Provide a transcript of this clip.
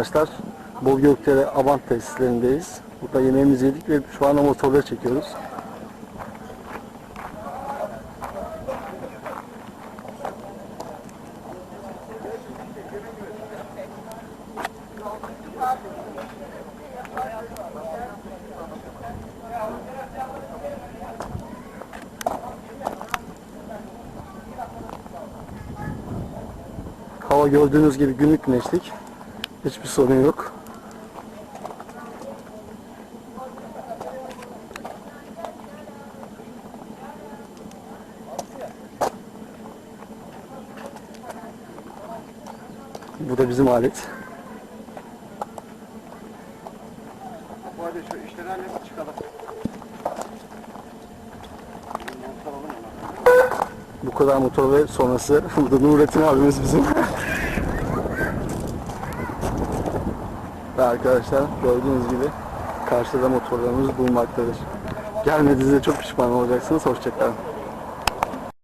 arkadaşlar. Bol Gökdere Abant tesislerindeyiz. Burada yemeğimizi yedik ve şu anda motorları çekiyoruz. Hava gördüğünüz gibi günlük güneşlik. Hiçbir sorun yok. Bu da bizim alet. Bu arada şu işleri halledip çıkalım. Bu kadar motor ve sonrası. Burada Nurettin abimiz bizim. Ve arkadaşlar gördüğünüz gibi karşıda motorlarımız bulunmaktadır. Gelmediğinizde çok pişman olacaksınız. Hoşçakalın.